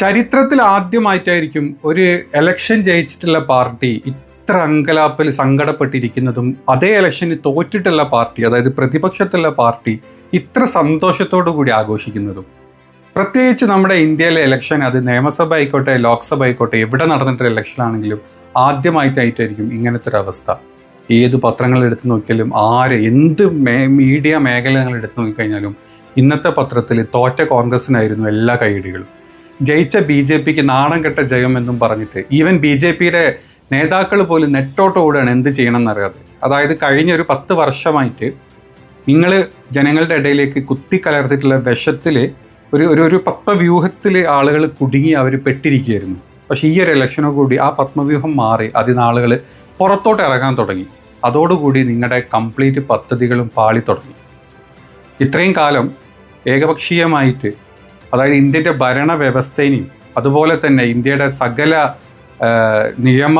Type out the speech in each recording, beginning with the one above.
ചരിത്രത്തിൽ ആദ്യമായിട്ടായിരിക്കും ഒരു എലക്ഷൻ ജയിച്ചിട്ടുള്ള പാർട്ടി ഇത്ര അങ്കലാപ്പിൽ സങ്കടപ്പെട്ടിരിക്കുന്നതും അതേ ഇലക്ഷന് തോറ്റിട്ടുള്ള പാർട്ടി അതായത് പ്രതിപക്ഷത്തുള്ള പാർട്ടി ഇത്ര സന്തോഷത്തോടു കൂടി ആഘോഷിക്കുന്നതും. പ്രത്യേകിച്ച് നമ്മുടെ ഇന്ത്യയിലെ ഇലക്ഷൻ അത് നിയമസഭ ആയിക്കോട്ടെ ലോക്സഭ ആയിക്കോട്ടെ എവിടെ നടന്നിട്ടുള്ള ഇലക്ഷനാണെങ്കിലും ആദ്യമായിട്ടായിട്ടായിരിക്കും ഇങ്ങനത്തെ ഒരു അവസ്ഥ. ഏത് പത്രങ്ങൾ എടുത്തു നോക്കിയാലും ആര് എന്ത് മേ മീഡിയ മേഖലകൾ എടുത്തു നോക്കിക്കഴിഞ്ഞാലും ഇന്നത്തെ പത്രത്തിൽ തോറ്റ കോൺഗ്രസിനായിരുന്നു എല്ലാ കൈയടികളും ജയിച്ച ബി ജെ പിക്ക് നാണം കെട്ട ജയം എന്നും പറഞ്ഞിട്ട് ഈവൻ ബി ജെ പിയുടെ നേതാക്കൾ പോലും നെട്ടോട്ടോടാണ് എന്ത് ചെയ്യണം എന്നറിയാതെ അതായത് കഴിഞ്ഞ ഒരു പത്ത് വർഷമായിട്ട് നിങ്ങൾ ജനങ്ങളുടെ ഇടയിലേക്ക് കുത്തി കലർത്തിയിട്ടുള്ള വിഷത്തിൽ ഒരു ഒരു ഒരു പത്മവ്യൂഹത്തിൽ ആളുകൾ കുടുങ്ങി അവർ പെട്ടിരിക്കുകയായിരുന്നു. പക്ഷേ ഈ ഒരു ഇലക്ഷനോട് കൂടി ആ പത്മവ്യൂഹം മാറി അതിന് ആളുകൾ പുറത്തോട്ട് ഇറങ്ങാൻ തുടങ്ങി. അതോടുകൂടി നിങ്ങളുടെ കംപ്ലീറ്റ് പദ്ധതികളും പാളി തുടങ്ങി. ഇത്രയും കാലം ഏകപക്ഷീയമായിട്ട് അതായത് ഇന്ത്യന്റെ ഭരണ വ്യവസ്ഥയിനെയും അതുപോലെ തന്നെ ഇന്ത്യയുടെ സകല നിയമ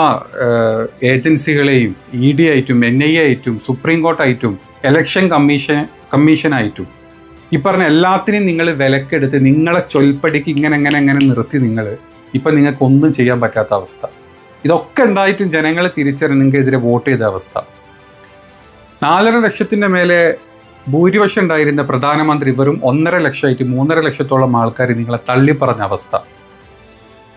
ഏജൻസികളെയും ഇ ഡി ആയിട്ടും എൻ ഐ ആയിട്ടും സുപ്രീം കോർട്ടായിട്ടും എലക്ഷൻ കമ്മീഷൻ കമ്മീഷനായിട്ടും ഈ പറഞ്ഞ എല്ലാത്തിനെയും നിങ്ങൾ വിലക്കെടുത്ത് നിങ്ങളെ ചൊൽപ്പടിക്ക് ഇങ്ങനെ എങ്ങനെ എങ്ങനെ നിർത്തി നിങ്ങൾ. ഇപ്പം നിങ്ങൾക്ക് ഒന്നും ചെയ്യാൻ പറ്റാത്ത അവസ്ഥ. ഇതൊക്കെ ഉണ്ടായിട്ടും ജനങ്ങൾ തിരിച്ചറിഞ്ഞ് നിങ്ങൾക്കെതിരെ വോട്ട് ചെയ്ത അവസ്ഥ. നാലര ലക്ഷത്തിന്റെ മേലെ ഭൂരിപക്ഷം ഉണ്ടായിരുന്ന പ്രധാനമന്ത്രി വെറും ഒന്നര ലക്ഷമായിട്ട് മൂന്നര ലക്ഷത്തോളം ആൾക്കാർ നിങ്ങളെ തള്ളിപ്പറഞ്ഞ അവസ്ഥ.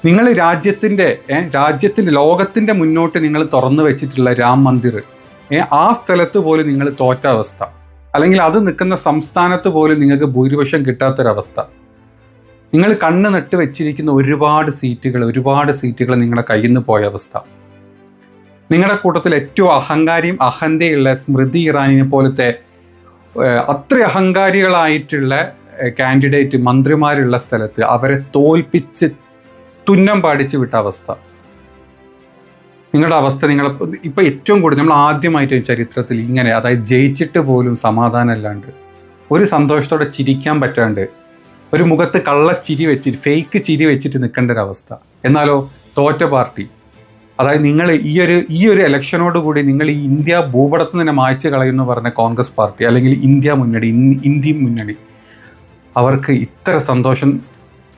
നിങ്ങൾ രാജ്യത്തിന്റെ രാജ്യത്തിന്റെ ലോകത്തിന്റെ മുന്നോട്ട് നിങ്ങൾ തുറന്നു വെച്ചിട്ടുള്ള രാം മന്ദിർ ആ സ്ഥലത്ത് പോലും നിങ്ങൾ തോറ്റ അവസ്ഥ. അല്ലെങ്കിൽ അത് നിൽക്കുന്ന സംസ്ഥാനത്ത് പോലും നിങ്ങൾക്ക് ഭൂരിപക്ഷം കിട്ടാത്തൊരവസ്ഥ. നിങ്ങൾ കണ്ണ് നട്ട് വെച്ചിരിക്കുന്ന ഒരുപാട് സീറ്റുകൾ ഒരുപാട് സീറ്റുകൾ നിങ്ങളുടെ കയ്യിൽ നിന്ന് പോയ അവസ്ഥ. നിങ്ങളുടെ കൂട്ടത്തിൽ ഏറ്റവും അഹങ്കാരിയും അഹന്തയുള്ള സ്മൃതി ഇറാനിനെ പോലത്തെ അത്ര അഹങ്കാരികളായിട്ടുള്ള കാൻഡിഡേറ്റ് മന്ത്രിമാരുള്ള സ്ഥലത്ത് അവരെ തോൽപ്പിച്ച് തുന്നം പാടിച്ച് വിട്ട അവസ്ഥ. നിങ്ങളുടെ അവസ്ഥ നിങ്ങൾ ഇപ്പൊ ഏറ്റവും കൂടുതൽ നമ്മൾ ആദ്യമായിട്ട് ചരിത്രത്തിൽ ഇങ്ങനെ അതായത് ജയിച്ചിട്ട് പോലും സമാധാനം അല്ലാണ്ട് ഒരു സന്തോഷത്തോടെ ചിരിക്കാൻ പറ്റാണ്ട് ഒരു മുഖത്ത് കള്ള ചിരി വെച്ചിട്ട് ഫേക്ക് ചിരി വെച്ചിട്ട് നിൽക്കേണ്ട ഒരു അവസ്ഥ. എന്നാലോ തോറ്റ പാർട്ടി അതായത് നിങ്ങൾ ഈ ഒരു ഈ ഒരു ഇലക്ഷനോട് കൂടി നിങ്ങൾ ഈ ഇന്ത്യ ഭൂപടത്തിൽ തന്നെ മായ്ച്ചു കളയുന്നു പറഞ്ഞ കോൺഗ്രസ് പാർട്ടി അല്ലെങ്കിൽ ഇന്ത്യ മുന്നണി ഇന്ത്യ ഇന്ത്യൻ മുന്നണി അവർക്ക് ഇത്ര സന്തോഷം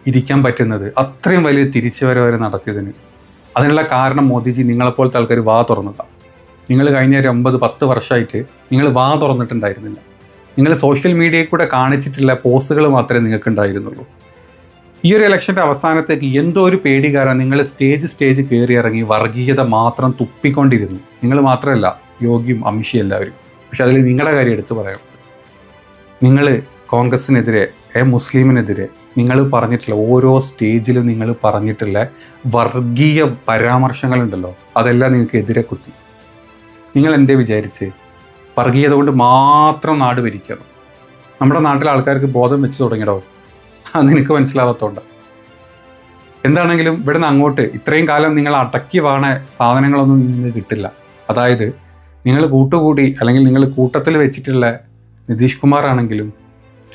ഇരിക്കാൻ പറ്റുന്നത് അത്രയും വലിയ തിരിച്ചുവരവ് അവർ നടത്തിയതിന്. അതിനുള്ള കാരണം മോദിജി നിങ്ങളെപ്പോലത്തെ ആൾക്കാർ വാ തുറന്നതാണ് നിങ്ങൾ കഴിഞ്ഞ ഒരു ഒമ്പത് പത്ത് വർഷമായിട്ട് നിങ്ങൾ വാ തുറന്നിട്ടുണ്ടായിരുന്നില്ല. നിങ്ങൾ സോഷ്യൽ മീഡിയയിൽ കൂടെ കാണിച്ചിട്ടുള്ള പോസ്റ്റുകൾ മാത്രമേ നിങ്ങൾക്ക് ഉണ്ടായിരുന്നുള്ളൂ ഈ ഒരു ഇലക്ഷന്റെ അവസാനത്തേക്ക് എന്തോ ഒരു പേടി കാരണം നിങ്ങൾ സ്റ്റേജ് സ്റ്റേജ് കയറി ഇറങ്ങി വർഗീയത മാത്രം തുപ്പിക്കൊണ്ടിരുന്നു. നിങ്ങൾ മാത്രമല്ല യോഗിയും അമിഷി എല്ലാവരും. പക്ഷെ അതിൽ നിങ്ങളുടെ കാര്യം എടുത്തു പറയാം. നിങ്ങൾ കോൺഗ്രസിനെതിരെ എ മുസ്ലിമിനെതിരെ നിങ്ങൾ പറഞ്ഞിട്ടുള്ള ഓരോ സ്റ്റേജിലും നിങ്ങൾ പറഞ്ഞിട്ടുള്ള വർഗീയ പരാമർശങ്ങളുണ്ടല്ലോ. അതെല്ലാം നിങ്ങൾക്ക് എതിരെ കുത്തി. നിങ്ങൾ എന്തേ വിചാരിച്ച്? വർഗീയത കൊണ്ട് മാത്രം നാട് ഭരിക്കണം നമ്മുടെ നാട്ടിലെ ആൾക്കാർക്ക് ബോധം വെച്ച് തുടങ്ങിയടോ? അത് നിനക്ക് മനസ്സിലാവാത്തതുകൊണ്ട് എന്താണെങ്കിലും ഇവിടെ നിന്ന് അങ്ങോട്ട് ഇത്രയും കാലം നിങ്ങൾ അടക്കി വാണ സാധനങ്ങളൊന്നും നിങ്ങൾക്ക് കിട്ടില്ല. അതായത് നിങ്ങൾ കൂട്ടുകൂടി അല്ലെങ്കിൽ നിങ്ങൾ കൂട്ടത്തിൽ വെച്ചിട്ടുള്ള നിതീഷ് കുമാർ ആണെങ്കിലും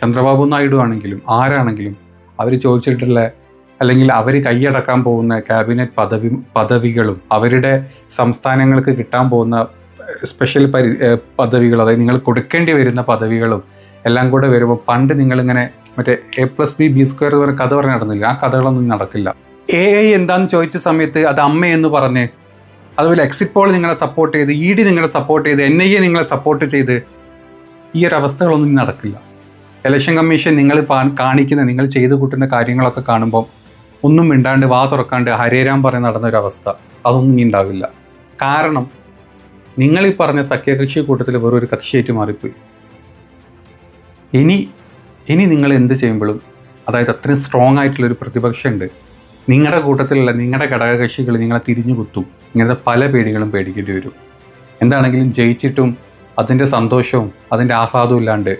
ചന്ദ്രബാബു നായിഡു ആണെങ്കിലും ആരാണെങ്കിലും അവർ ചോദിച്ചിട്ടുള്ള അല്ലെങ്കിൽ അവർ കൈയടക്കാൻ പോകുന്ന ക്യാബിനറ്റ് പദവി പദവികളും അവരുടെ സംസ്ഥാനങ്ങൾക്ക് കിട്ടാൻ പോകുന്ന സ്പെഷ്യൽ പരി പദവികൾ അതായത് നിങ്ങൾ കൊടുക്കേണ്ടി വരുന്ന പദവികളും എല്ലാം കൂടെ വരുമ്പോൾ പണ്ട് നിങ്ങളിങ്ങനെ മറ്റേ A plus B B square എന്ന് പറഞ്ഞ കഥ പറഞ്ഞ് നടന്നില്ല. ആ കഥകളൊന്നും നടക്കില്ല. എ ഐ എന്താണെന്ന് ചോദിച്ച സമയത്ത് അത് അമ്മയെന്ന് പറഞ്ഞ് അതുപോലെ എക്സിറ്റ് പോൾ നിങ്ങളെ സപ്പോർട്ട് ചെയ്ത് ഇ ഡി നിങ്ങളെ സപ്പോർട്ട് ചെയ്ത് എൻ ഐ എ നിങ്ങളെ സപ്പോർട്ട് ചെയ്ത് ഈ ഒരു അവസ്ഥകളൊന്നും നടക്കില്ല. ഇലക്ഷൻ കമ്മീഷൻ നിങ്ങൾ കാണിക്കുന്ന നിങ്ങൾ ചെയ്തു കൂട്ടുന്ന കാര്യങ്ങളൊക്കെ കാണുമ്പോൾ ഒന്നും മിണ്ടാണ്ട് വാ തുറക്കാണ്ട് ഹരേരാം പറഞ്ഞ് നടന്ന ഒരു അവസ്ഥ. അതൊന്നും ഇനി ഉണ്ടാവില്ല. കാരണം നിങ്ങൾ ഈ പറഞ്ഞ സഖ്യകക്ഷി കൂട്ടത്തിൽ വെറൊരു കക്ഷിയായിട്ട് മാറിപ്പോയി. ഇനി ഇനി നിങ്ങൾ എന്ത് ചെയ്യുമ്പോഴും അതായത് അത്രയും സ്ട്രോങ് ആയിട്ടുള്ള ഒരു പ്രതിപക്ഷമുണ്ട് നിങ്ങളുടെ കൂട്ടത്തിലുള്ള നിങ്ങളുടെ ഘടകകക്ഷികൾ നിങ്ങളെ തിരിഞ്ഞു കുത്തും. ഇങ്ങനത്തെ പല പേടികളും പേടിക്കേണ്ടി വരും. എന്താണെങ്കിലും ജയിച്ചിട്ടും അതിന്റെ സന്തോഷവും അതിന്റെ ആഹ്ലാദവും ഇല്ലാണ്ട്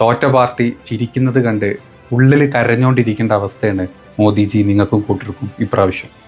തോറ്റ പാർട്ടി ചിരിക്കുന്നത് കണ്ട് ഉള്ളിൽ കരഞ്ഞുകൊണ്ടിരിക്കേണ്ട അവസ്ഥയാണ് മോദിജി നിങ്ങൾക്കും കൂട്ടിർക്കും ഇപ്രാവശ്യം.